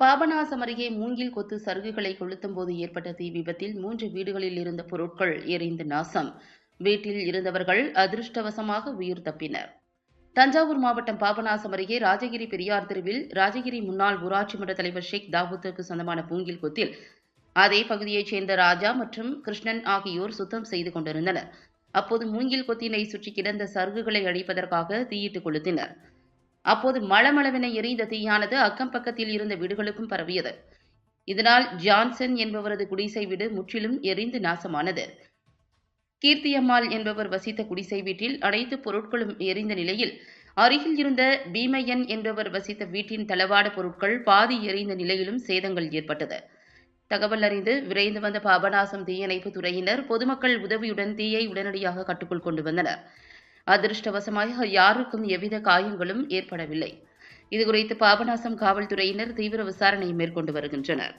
பாபநாசம் அருகே மூங்கில் கொத்து சருகுகளை கொளுத்தும் போது ஏற்பட்ட தீ விபத்தில் மூன்று வீடுகளில் இருந்த பொருட்கள் எரிந்து நாசம். வீட்டில் இருந்தவர்கள் அதிர்ஷ்டவசமாக உயிர் தப்பினர். தஞ்சாவூர் மாவட்டம் பாபநாசம் அருகே ராஜகிரி பெரியார் தெருவில் ராஜகிரி முன்னாள் ஊராட்சி மன்ற தலைவர் ஷேக் தாவூத்துக்கு சொந்தமான மூங்கில் கொத்தில் அதே பகுதியைச் சேர்ந்த ராஜா மற்றும் கிருஷ்ணன் ஆகியோர் சுத்தம் செய்து கொண்டிருந்தனர். அப்போது மூங்கில் கொத்தினை சுற்றி கிடந்த சருகுகளை அழிப்பதற்காக தீயிட்டு கொளுத்தினர். அப்போது மளமளவென எரிந்த தீயானது அக்கம் பக்கத்தில் இருந்த வீடுகளுக்கும் பரவியது. இதனால் ஜான்சன் என்பவரது குடிசை வீடு முற்றிலும் எரிந்து நாசமானது. கீர்த்தியம்மாள் என்பவர் வசித்த குடிசை வீட்டில் அனைத்து பொருட்களும் எரிந்த நிலையில் அருகில் இருந்த பீமையன் என்பவர் வசித்த வீட்டின் தளவாட பொருட்கள் பாதி எரிந்த நிலையிலும் சேதங்கள் ஏற்பட்டது. தகவல் அறிந்து விரைந்து வந்த பாபநாசம் தீயணைப்பு துறையினர் பொதுமக்கள் உதவியுடன் தீயை உடனடியாக கட்டுக்குள் கொண்டு வந்தனர். அதிர்ஷ்டவசமாக யாருக்கும் எவ்வித காயங்களும் ஏற்படவில்லை. இதுகுறித்து பாபநாசம் காவல்துறையினர் தீவிர விசாரணை மேற்கொண்டு வருகின்றனர்.